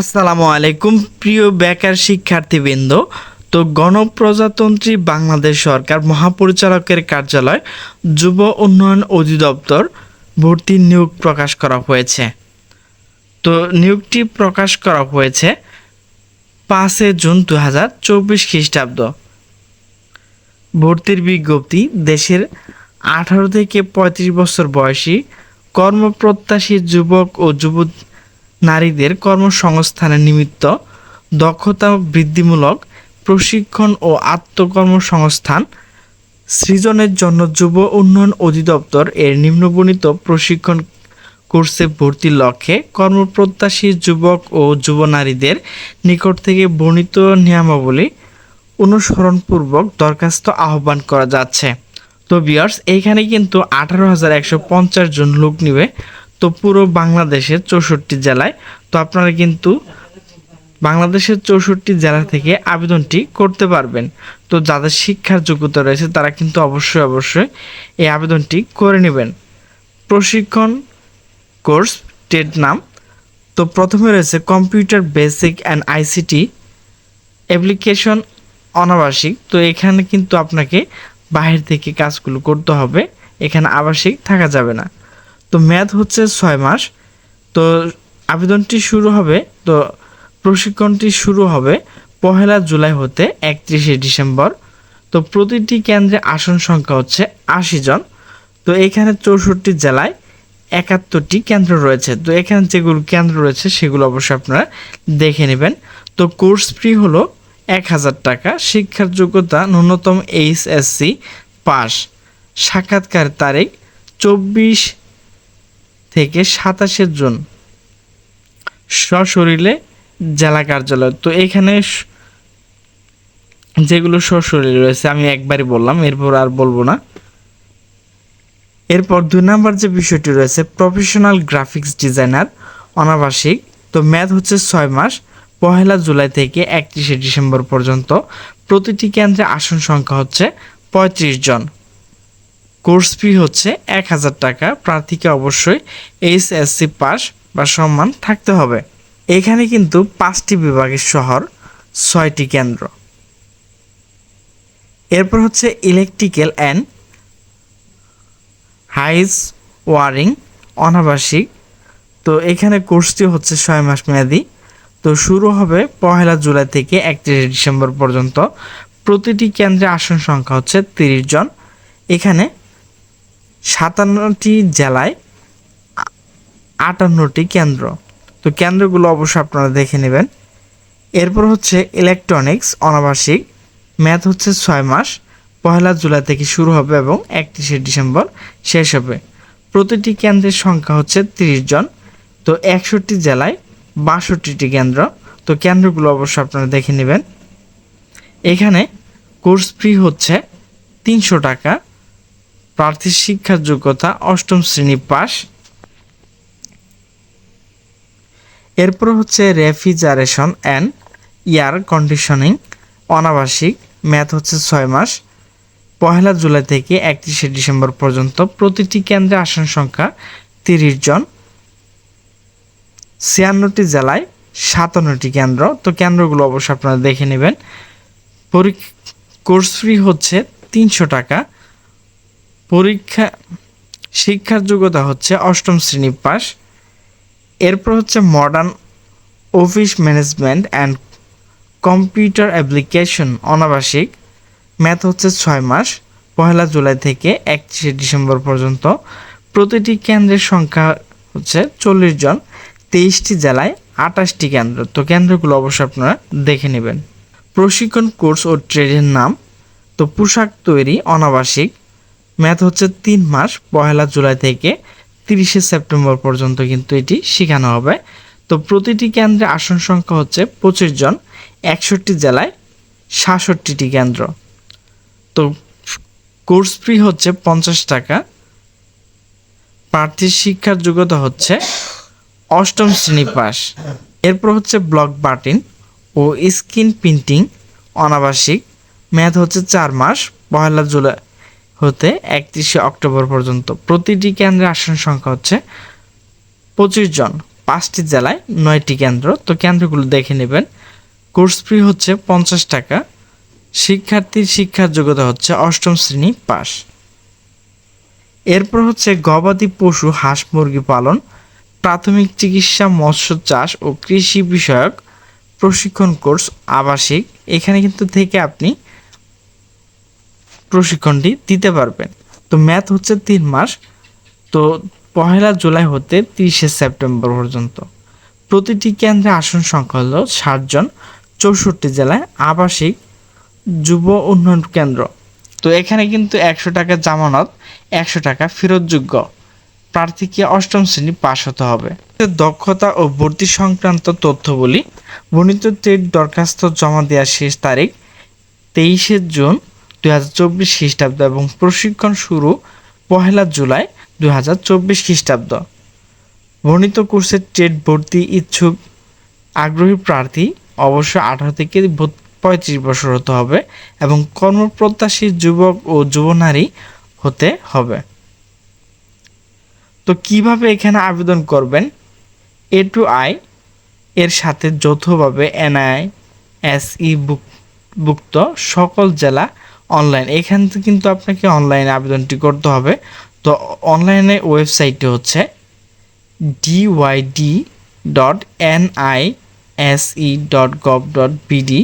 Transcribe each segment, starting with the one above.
আসসালামু আলাইকুম, প্রিয় বেকার শিক্ষার্থীবৃন্দ। তো গণপ্রজাতন্ত্রী বাংলাদেশ সরকার মহাপরিচালকের কার্যালয়, যুব উন্নয়ন অধিদপ্তর ভর্তি নিয়োগ প্রকাশ করা হয়েছে। তো নিয়োগটি প্রকাশ করা হয়েছে পাঁচে জুন দু হাজার চব্বিশ খ্রিস্টাব্দ। ভর্তির বিজ্ঞপ্তি, দেশের আঠারো থেকে পঁয়ত্রিশ বছর বয়সী কর্মপ্রত্যাশী যুবক ও যুব নারীদের কর্মসংস্থানের নিমিত্ত দক্ষতা বৃদ্ধিমূলক প্রশিক্ষণ ও আত্মকর্মসংস্থান সৃজনের জন্য যুব উন্নয়ন অধিদপ্তর এর নিম্নবর্ণিত প্রশিক্ষণ কোর্সে ভর্তির লক্ষ্যে কর্মপ্রত্যাশী যুবক ও যুব নারীদের নিকট থেকে বর্ণিত নিয়মাবলী অনুসরণপূর্বক দরখাস্ত আহ্বান করা যাচ্ছে। তো বিয়ার্স এইখানে কিন্তু আঠারো হাজার একশো পঞ্চাশ জন লোক নিবে। তো পুরো বাংলাদেশের চৌষট্টি জেলায়। তো আপনারা কিন্তু বাংলাদেশের চৌষট্টি জেলা থেকে আবেদনটি করতে পারবেন। তো যাদের শিক্ষার যোগ্যতা রয়েছে, তারা কিন্তু অবশ্যই অবশ্যই এই আবেদনটি করে নেবেন। প্রশিক্ষণ কোর্স টেট নাম। তো প্রথমে রয়েছে computer basic and ICT application অনাবাসিক। তো এখানে কিন্তু আপনাকে বাহির থেকে কাজগুলো করতে হবে। এখানে আবাসিক থাকা যাবে না। তো ম্যাথ হচ্ছে ছয় মাস। তো আবেদনটি শুরু হবে, তো প্রশিক্ষণটি শুরু হবে পহেলা জুলাই হতে একত্রিশে ডিসেম্বর। তো প্রতিটি কেন্দ্রে আসন সংখ্যা হচ্ছে আশি জন। তো এখানে চৌষট্টি জেলায় একাত্তরটি কেন্দ্র রয়েছে। তো এখানে যেগুলো কেন্দ্র রয়েছে সেগুলো অবশ্যই আপনারা দেখে নেবেন। তো কোর্স ফি হলো এক হাজার টাকা, শিক্ষার যোগ্যতা ন্যূনতম এইচএসসি পাস। সাক্ষাৎকার তারিখ চব্বিশ থেকে সাতাশের জুন সশরীরে জেলা কার্যালয়। তো এখানে যেগুলো সশরীরে রয়েছে, আমি একবারই বললাম, এরপর আর বলব না। এরপর দুই নাম্বার যে বিষয়টি রয়েছে প্রফেশনাল গ্রাফিক্স ডিজাইনার অনাবাসিক। তো ম্যাথ হচ্ছে ছয় মাস, পহেলা জুলাই থেকে একত্রিশে ডিসেম্বর পর্যন্ত। প্রতিটি কেন্দ্রে আসন সংখ্যা হচ্ছে পঁয়ত্রিশ জন। কোর্স ফি হচ্ছে এক হাজার টাকা। প্রার্থীকে অবশ্যই এইচএসসি পাস বা সম্মান থাকতে হবে। এখানে কিন্তু পাঁচটি বিভাগের শহর, ছয়টি কেন্দ্র। এরপর হচ্ছে ইলেকট্রিক্যাল অ্যান্ড হাইজ ওয়ারিং অনাবাসিক। তো এখানে কোর্সটি হচ্ছে ছয় মাস মেয়াদি। তো শুরু হবে পহেলা জুলাই থেকে একত্রিশে ডিসেম্বর পর্যন্ত। প্রতিটি কেন্দ্রে আসন সংখ্যা হচ্ছে তিরিশ জন। এখানে সাতান্নটি জেলায় আটান্নটি কেন্দ্র। তো কেন্দ্রগুলো অবশ্যই আপনারা দেখে নেবেন। এরপর হচ্ছে ইলেকট্রনিক্স অনাবাসিক ম্যাথ হচ্ছে ছয় মাস, পহেলা জুলাই থেকে শুরু হবে এবং একত্রিশে ডিসেম্বর শেষ হবে। প্রতিটি কেন্দ্রের সংখ্যা হচ্ছে তিরিশ জন। তো একষট্টি জেলায় বাষট্টিটি কেন্দ্র। তো কেন্দ্রগুলো অবশ্যই আপনারা দেখে নেবেন। এখানে কোর্স ফি হচ্ছে তিনশো টাকা। প্রার্থীর শিক্ষার যোগ্যতা অষ্টম শ্রেণি পাস এরপর হচ্ছে রেফ্রিজারেশন অ্যান্ড এয়ার কন্ডিশনিং। অনাবাসিক, ম্যাথ হচ্ছে ছয় মাস। পহেলা জুলাই থেকে একত্রিশে ডিসেম্বর পর্যন্ত প্রতিটি কেন্দ্রে আসন সংখ্যা তিরিশ জন। ছিয়ান্নটি জেলায় সাতান্নটি কেন্দ্র। তো কেন্দ্রগুলো অবশ্যই আপনারা দেখে নেবেন। পরীক্ষা কোর্স ফি হচ্ছে তিনশো টাকা। পরীক্ষা, শিক্ষার যোগ্যতা হচ্ছে অষ্টম শ্রেণি পাস এরপর হচ্ছে modern office management and computer application অনাবাসিক। ম্যাথ হচ্ছে ছয় মাস, পহেলা জুলাই থেকে একত্রিশে ডিসেম্বর পর্যন্ত। প্রতিটি কেন্দ্রের সংখ্যা হচ্ছে চল্লিশ জন, তেইশটি জেলায় আটাশটি কেন্দ্র। তো কেন্দ্রগুলো অবশ্যই আপনারা দেখে নেবেন। প্রশিক্ষণ কোর্স ও ট্রেডের নাম। তো পোশাক তৈরি, অনাবাসিক। ম্যাথ হচ্ছে তিন মাস, পহেলা জুলাই থেকে তিরিশে সেপ্টেম্বর পর্যন্ত কিন্তু এটি শেখানো হবে। তো প্রতিটি কেন্দ্রে আসন সংখ্যা হচ্ছে পঁচিশ জন, একষট্টি জেলায় সাতষট্টিটি কেন্দ্র। তো কোর্স ফি হচ্ছে পঞ্চাশ টাকা, প্রার্থীর শিক্ষার যোগ্যতা হচ্ছে অষ্টম শ্রেণি পাস। এরপর হচ্ছে ব্লক বাটিন ও স্কিন প্রিন্টিং অনাবাসিক। ম্যাথ হচ্ছে চার মাস, পহেলা জুলাই হতে একত্রিশে অক্টোবর পর্যন্ত। প্রতিটি কেন্দ্রে আসন সংখ্যা হচ্ছে পঁচিশ জন। পাঁচটি জেলায় নয়টি কেন্দ্র। তো কেন্দ্রগুলো দেখে নেবেন। কোর্স ফি হচ্ছে পঞ্চাশ টাকা। শিক্ষার্থীর শিক্ষার যোগ্যতা হচ্ছে অষ্টম শ্রেণি পাস। এরপর হচ্ছে গবাদি পশু হাঁস মুরগি পালন, প্রাথমিক চিকিৎসা, মৎস্য চাষ ও কৃষি বিষয়ক প্রশিক্ষণ কোর্স আবাসিক। এখানে কিন্তু থেকে আপনি প্রশিক্ষণটি দিতে পারবেন। তো ম্যাথ হচ্ছে তিন মাস, তো পহেলা জুলাই হতে তিরিশে সেপ্টেম্বর পর্যন্ত। প্রতিটি কেন্দ্রে আসন সংখ্যা হলো ষাটজন চৌষট্টি জেলায় আবাসিক যুব উন্নয়ন কেন্দ্র। তো এখানে কিন্তু একশো টাকা জামানত, একশো টাকা ফেরতযোগ্য। প্রার্থীকে অষ্টম শ্রেণি পাস হতে হবে। দক্ষতা ও ভর্তি সংক্রান্ত তথ্য বলি বর্ণিত টেট দরখাস্ত জমা দেওয়ার শেষ তারিখ তেইশে জুন দুই হাজার চব্বিশ খ্রিস্টাব্দ এবং প্রশিক্ষণ শুরু পহেলা জুলাই দুই হাজার চব্বিশ খ্রিস্টাব্দ। বর্ণিত কোর্সের টেট ভর্তি ইচ্ছুক আগ্রহী প্রার্থী অবশ্যই আঠারো থেকে পঁয়ত্রিশ বছর হতে হবে এবং কর্মপ্রত্যাশী যুবক ও যুব নারী হতে হবে। তো কীভাবে এখানে আবেদন করবেন? এ টু আই এর সাথে যৌথভাবে এনআই এসই ভুক্ত সকল জেলা অনলাইন এখান থেকে কিন্তু আপনাকে অনলাইনে আবেদনটি করতে হবে। তো অনলাইনে ওয়েবসাইটটি হচ্ছে DYD dot N NI SE dot gov dot BD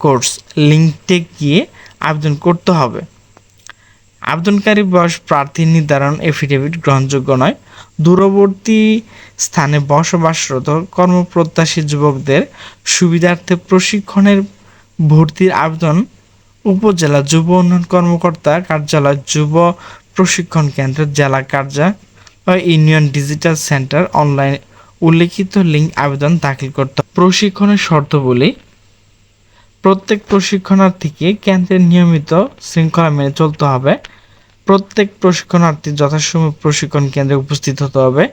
course লিঙ্কতে গিয়ে আবেদন করতে হবে। আবেদনকারী বয়স প্রার্থী নির্ধারণ এফিডেভিট গ্রহণযোগ্য নয়। দূরবর্তী স্থানে বসবাসরত কর্মপ্রত্যাশী যুবকদের সুবিধার্থে প্রশিক্ষণের ভর্তির আবেদন উপজেলা যুব উন্নয়ন কর্মকর্তা কার্যালয় যুব প্রশিক্ষণ কেন্দ্র জেলা কার্যালয় ইউনিয়ন ডিজিটাল সেন্টার অনলাইন উল্লেখিত লিঙ্ক আবেদন দাখিল করতে। প্রশিক্ষণের শর্তবলী, প্রত্যেক প্রশিক্ষণার্থীকে কেন্দ্রের নিয়মিত শৃঙ্খলা মেনে চলতে হবে। প্রত্যেক প্রশিক্ষণার্থী যথাসময় প্রশিক্ষণ কেন্দ্রে উপস্থিত হতে হবে।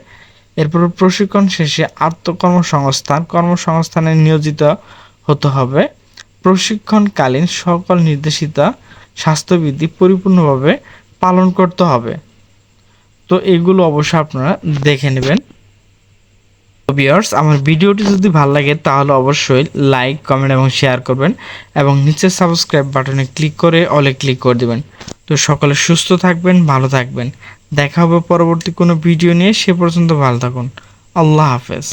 এরপর প্রশিক্ষণ শেষে আত্মকর্মসংস্থান, কর্মসংস্থানে নিয়োজিত হতে হবে। প্রশিক্ষণকালীন সকল নির্দেশিত স্বাস্থ্যবিধি পরিপূর্ণভাবে পালন করতে হবে। তো এগুলো অবশ্যই আপনারা দেখে নেবেন। ভিউয়ার্স আমার ভিডিওটি যদি ভালো লাগে, তাহলে অবশ্যই লাইক কমেন্ট এবং শেয়ার করবেন এবং নিচে সাবস্ক্রাইব বাটনে ক্লিক করে অলে ক্লিক করে দেবেন। তো সকলে সুস্থ থাকবেন, ভালো থাকবেন। দেখা হবে পরবর্তী কোনো ভিডিও নিয়ে, সে পর্যন্ত ভালো থাকুন। আল্লাহ হাফেজ।